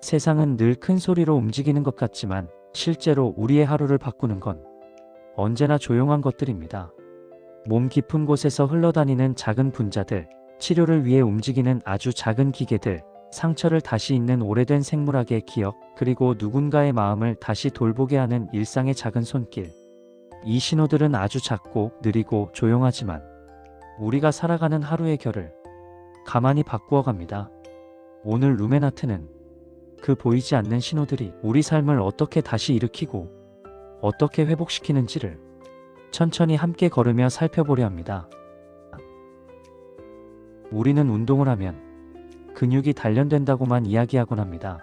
세상은 늘 큰 소리로 움직이는 것 같지만 실제로 우리의 하루를 바꾸는 건 언제나 조용한 것들입니다. 몸 깊은 곳에서 흘러다니는 작은 분자들, 치료를 위해 움직이는 아주 작은 기계들, 상처를 다시 잇는 오래된 생물학의 기억, 그리고 누군가의 마음을 다시 돌보게 하는 일상의 작은 손길. 이 신호들은 아주 작고 느리고 조용하지만 우리가 살아가는 하루의 결을 가만히 바꾸어 갑니다. 오늘 루멘하트는 그 보이지 않는 신호들이 우리 삶을 어떻게 다시 일으키고 어떻게 회복시키는지를 천천히 함께 걸으며 살펴보려 합니다. 우리는 운동을 하면 근육이 단련된다고만 이야기하곤 합니다.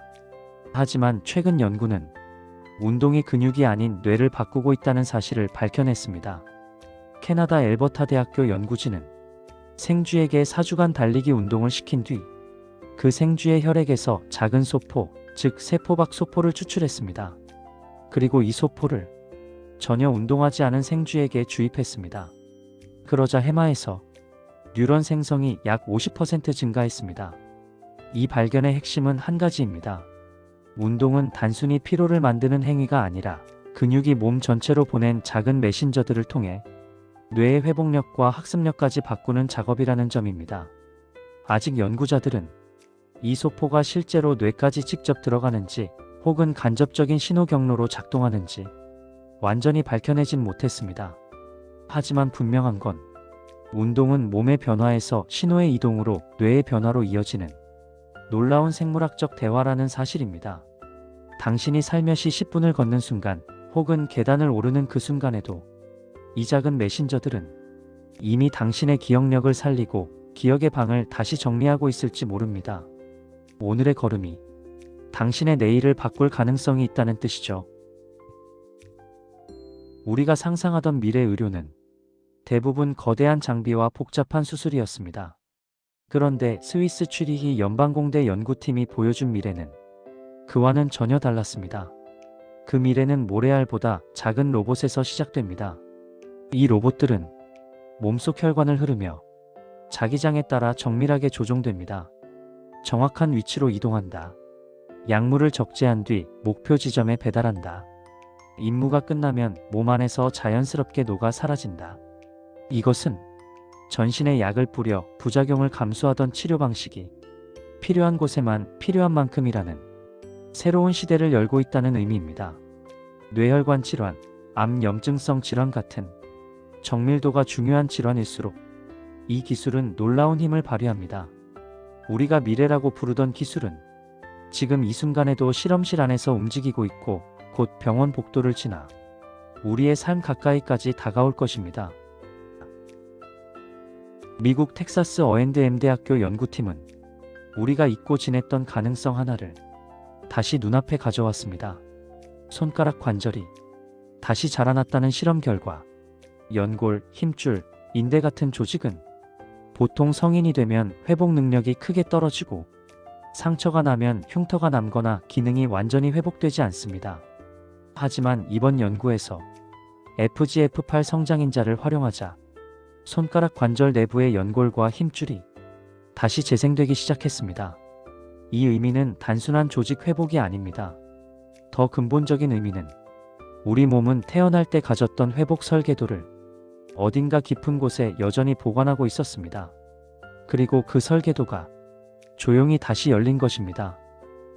하지만 최근 연구는 운동이 근육이 아닌 뇌를 바꾸고 있다는 사실을 밝혀냈습니다. 캐나다 엘버타 대학교 연구진은 생쥐에게 4주간 달리기 운동을 시킨 뒤 그 생쥐의 혈액에서 작은 소포, 즉 세포박 소포를 추출했습니다. 그리고 이 소포를 전혀 운동하지 않은 생쥐에게 주입했습니다. 그러자 해마에서 뉴런 생성이 약 50% 증가했습니다. 이 발견의 핵심은 한 가지입니다. 운동은 단순히 피로를 만드는 행위가 아니라 근육이 몸 전체로 보낸 작은 메신저들을 통해 뇌의 회복력과 학습력까지 바꾸는 작업이라는 점입니다. 아직 연구자들은 이 소포가 실제로 뇌까지 직접 들어가는지 혹은 간접적인 신호 경로로 작동하는지 완전히 밝혀내진 못했습니다. 하지만 분명한 건 운동은 몸의 변화에서 신호의 이동으로 뇌의 변화로 이어지는 놀라운 생물학적 대화라는 사실입니다. 당신이 살며시 10분을 걷는 순간 혹은 계단을 오르는 그 순간에도 이 작은 메신저들은 이미 당신의 기억력을 살리고 기억의 방을 다시 정리하고 있을지 모릅니다. 오늘의 걸음이 당신의 내일을 바꿀 가능성이 있다는 뜻이죠. 우리가 상상하던 미래 의료는 대부분 거대한 장비와 복잡한 수술이었습니다. 그런데 스위스 추리히 연방공대 연구팀이 보여준 미래는 그와는 전혀 달랐습니다. 그 미래는 모래알보다 작은 로봇에서 시작됩니다. 이 로봇들은 몸속 혈관을 흐르며 자기장에 따라 정밀하게 조종됩니다. 정확한 위치로 이동한다. 약물을 적재한 뒤 목표 지점에 배달한다. 임무가 끝나면 몸 안에서 자연스럽게 녹아 사라진다. 이것은 전신에 약을 뿌려 부작용을 감수하던 치료 방식이 필요한 곳에만 필요한 만큼이라는 새로운 시대를 열고 있다는 의미입니다. 뇌혈관 질환, 암 염증성 질환 같은 정밀도가 중요한 질환일수록 이 기술은 놀라운 힘을 발휘합니다. 우리가 미래라고 부르던 기술은 지금 이 순간에도 실험실 안에서 움직이고 있고 곧 병원 복도를 지나 우리의 삶 가까이까지 다가올 것입니다. 미국 텍사스 어앤드엠 대학교 연구팀은 우리가 잊고 지냈던 가능성 하나를 다시 눈앞에 가져왔습니다. 손가락 관절이 다시 자라났다는 실험 결과 연골, 힘줄, 인대 같은 조직은 보통 성인이 되면 회복 능력이 크게 떨어지고 상처가 나면 흉터가 남거나 기능이 완전히 회복되지 않습니다. 하지만 이번 연구에서 FGF8 성장인자를 활용하자 손가락 관절 내부의 연골과 힘줄이 다시 재생되기 시작했습니다. 이 의미는 단순한 조직 회복이 아닙니다. 더 근본적인 의미는 우리 몸은 태어날 때 가졌던 회복 설계도를 어딘가 깊은 곳에 여전히 보관하고 있었습니다. 그리고 그 설계도가 조용히 다시 열린 것입니다.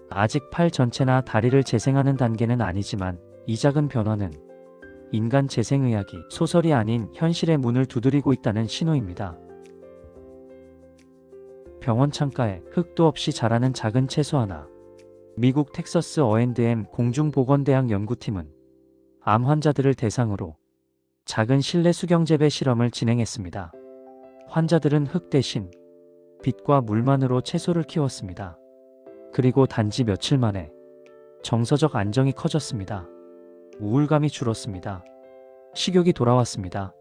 아직 팔 전체나 다리를 재생하는 단계는 아니지만 이 작은 변화는 인간 재생의학이 소설이 아닌 현실의 문을 두드리고 있다는 신호입니다. 병원 창가에 흙도 없이 자라는 작은 채소 하나. 미국 텍사스 어앤드엠 공중보건대학 연구팀은 암 환자들을 대상으로 작은 실내 수경재배 실험을 진행했습니다. 환자들은 흙 대신 빛과 물만으로 채소를 키웠습니다. 그리고 단지 며칠 만에 정서적 안정이 커졌습니다. 우울감이 줄었습니다. 식욕이 돌아왔습니다.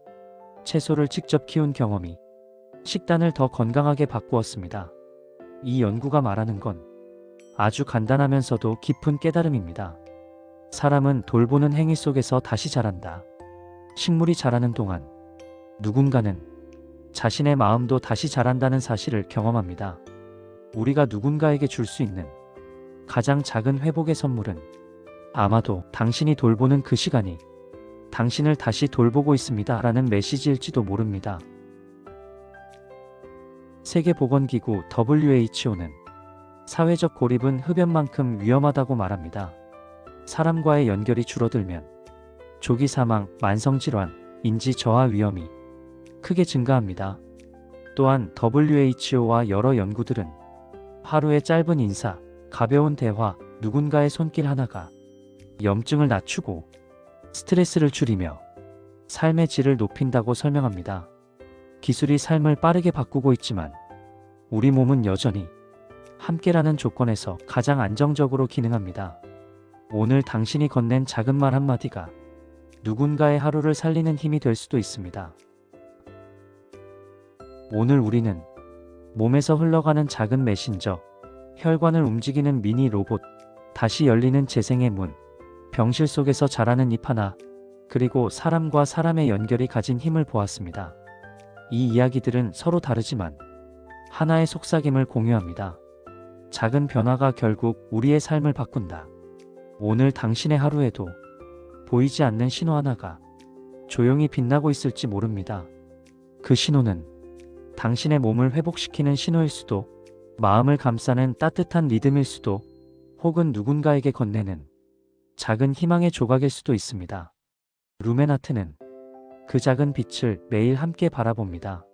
채소를 직접 키운 경험이 식단을 더 건강하게 바꾸었습니다. 이 연구가 말하는 건 아주 간단하면서도 깊은 깨달음입니다. 사람은 돌보는 행위 속에서 다시 자란다. 식물이 자라는 동안 누군가는 자신의 마음도 다시 자란다는 사실을 경험합니다. 우리가 누군가에게 줄 수 있는 가장 작은 회복의 선물은 아마도 당신이 돌보는 그 시간이 당신을 다시 돌보고 있습니다. 라는 메시지일지도 모릅니다. 세계보건기구 WHO는 사회적 고립은 흡연만큼 위험하다고 말합니다. 사람과의 연결이 줄어들면 조기 사망, 만성질환, 인지 저하 위험이 크게 증가합니다. 또한 WHO와 여러 연구들은 하루의 짧은 인사, 가벼운 대화, 누군가의 손길 하나가 염증을 낮추고 스트레스를 줄이며 삶의 질을 높인다고 설명합니다. 기술이 삶을 빠르게 바꾸고 있지만 우리 몸은 여전히 함께라는 조건에서 가장 안정적으로 기능합니다. 오늘 당신이 건넨 작은 말 한마디가 누군가의 하루를 살리는 힘이 될 수도 있습니다. 오늘 우리는 몸에서 흘러가는 작은 메신저, 혈관을 움직이는 미니 로봇, 다시 열리는 재생의 문, 병실 속에서 자라는 잎 하나, 그리고 사람과 사람의 연결이 가진 힘을 보았습니다. 이 이야기들은 서로 다르지만 하나의 속삭임을 공유합니다. 작은 변화가 결국 우리의 삶을 바꾼다. 오늘 당신의 하루에도 보이지 않는 신호 하나가 조용히 빛나고 있을지 모릅니다. 그 신호는 당신의 몸을 회복시키는 신호일 수도, 마음을 감싸는 따뜻한 리듬일 수도, 혹은 누군가에게 건네는 작은 희망의 조각일 수도 있습니다. 루멘하트는 그 작은 빛을 매일 함께 바라봅니다.